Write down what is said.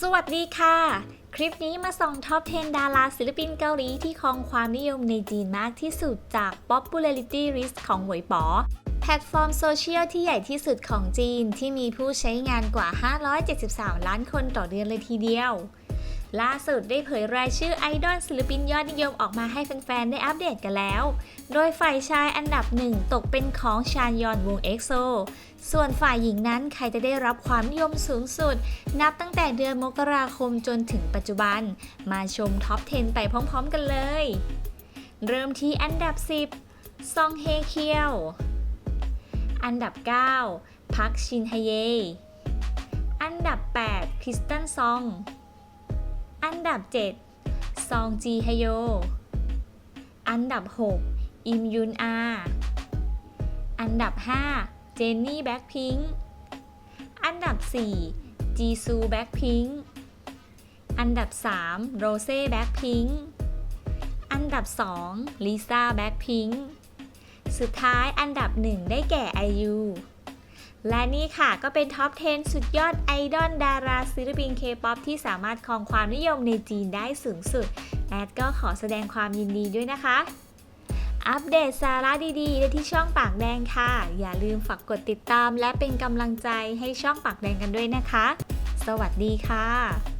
สวัสดีค่ะ คลิปนี้มาส่องท็อป 10 ดาราศิลปินเกาหลีที่ครองความนิยมในจีนมากที่สุดจาก Popularity List ของหวยป๋อแพลตฟอร์มโซเชียลที่ใหญ่ที่สุดของจีนที่มีผู้ใช้งานกว่า 573 ล้านคนต่อเดือนเลยทีเดียว ล่าสุดได้เผยรายชื่อไอดอลศิลปินยอดนิยมออกมาให้แฟนๆ ได้อัปเดตกันแล้ว โดยฝ่ายชายอันดับหนึ่งตกเป็นของชานยอนวงเอ็กโซ ส่วนฝ่ายหญิงนั้นใครจะได้รับความนิยมสูงสุด นับตั้งแต่เดือนมกราคมจนถึงปัจจุบัน มาชมท็อป 10 ไปพร้อมๆ กันเลย เริ่มที่อันดับ 10 ซองเฮเคียว อันดับ 9 พักชินฮเย อันดับ 8 คริสตันซอง อันดับ 7 ซองจีฮโย อันดับ 6 อิมยุนอา อันดับ 5 เจนนี่แบ็คพิงค์อันดับ 4 จีซูแบ็คพิงค์อันดับ 3 โรเซ่แบ็คพิงค์อันดับ 2 ลิซ่าแบ็คพิงค์สุดท้ายอันดับ 1 ได้แก่ไอยู และนี่ค่ะก็เป็นท็อป 10 สุดยอดไอดอลดาราศิลปินเคป๊อปที่สามารถครองความนิยมในจีนได้สูงสุด แอดก็ขอแสดงความยินดีด้วยนะคะ อัปเดตสาระดีๆ ได้ที่ช่องปากแดงค่ะ อย่าลืมฝากกดติดตามและเป็นกำลังใจให้ช่องปากแดงกันด้วยนะคะ สวัสดีค่ะ